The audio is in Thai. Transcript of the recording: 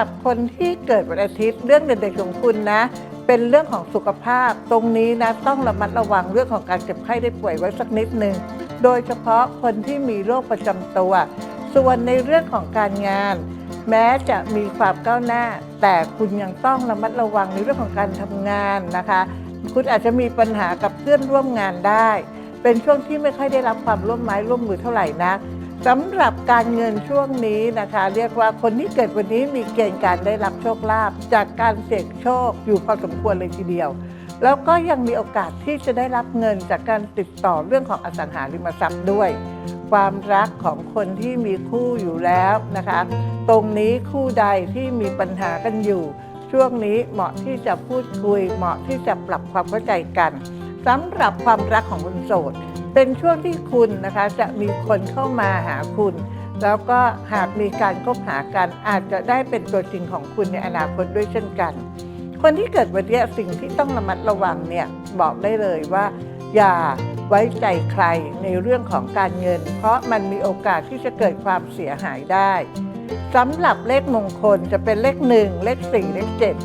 กับคนที่เกิดวันอาทิตย์เรื่องเด่นๆของคุณนะ เป็นเรื่องของสุขภาพ ตรงนี้นะต้องระมัดระวังเรื่องของการเจ็บไข้ได้ป่วยไว้สักนิดหนึ่งโดยเฉพาะคนที่มีโรคประจำตัว ส่วนในเรื่องของการงาน แม้จะมีความก้าวหน้า แต่คุณยังต้องระมัดระวังในเรื่องของการทำงานนะคะ คุณอาจจะมีปัญหากับเพื่อนร่วมงานได้ เป็นช่วงที่ไม่ค่อยได้รับความร่วมไม้ร่วมมือเท่าไหร่นัก สำหรับการเงินช่วงนี้นะคะ เรียกว่าคนที่เกิดวันนี้มีเกณฑ์การได้รับโชคลาภจากการเสี่ยงโชคอยู่พอสมควรเลยทีเดียว แล้วก็ยังมีโอกาสที่จะได้รับเงินจากการติดต่อเรื่องของอสังหาริมทรัพย์ด้วย ความรักของคนที่มีคู่อยู่แล้วนะคะ ตรงนี้คู่ใดที่มีปัญหากันอยู่ ช่วงนี้เหมาะที่จะพูดคุย เหมาะที่จะปรับความเข้าใจกันสำหรับความรักของคนโสด เป็นช่วงที่คุณนะคะจะมีคนเข้ามาหาคุณ แล้วก็หากมีการคบหากันอาจจะได้เป็นตัวจริงของคุณในอนาคตด้วยเช่นกัน คนที่เกิดวันนี้สิ่งที่ต้องระมัดระวังเนี่ยบอกได้เลยว่า อย่าไว้ใจใครในเรื่องของการเงิน เพราะมันมีโอกาสที่จะเกิดความเสียหายได้สำหรับเลขมงคลจะเป็นเลขหนึ่งเลขสี่เลขเจ็ด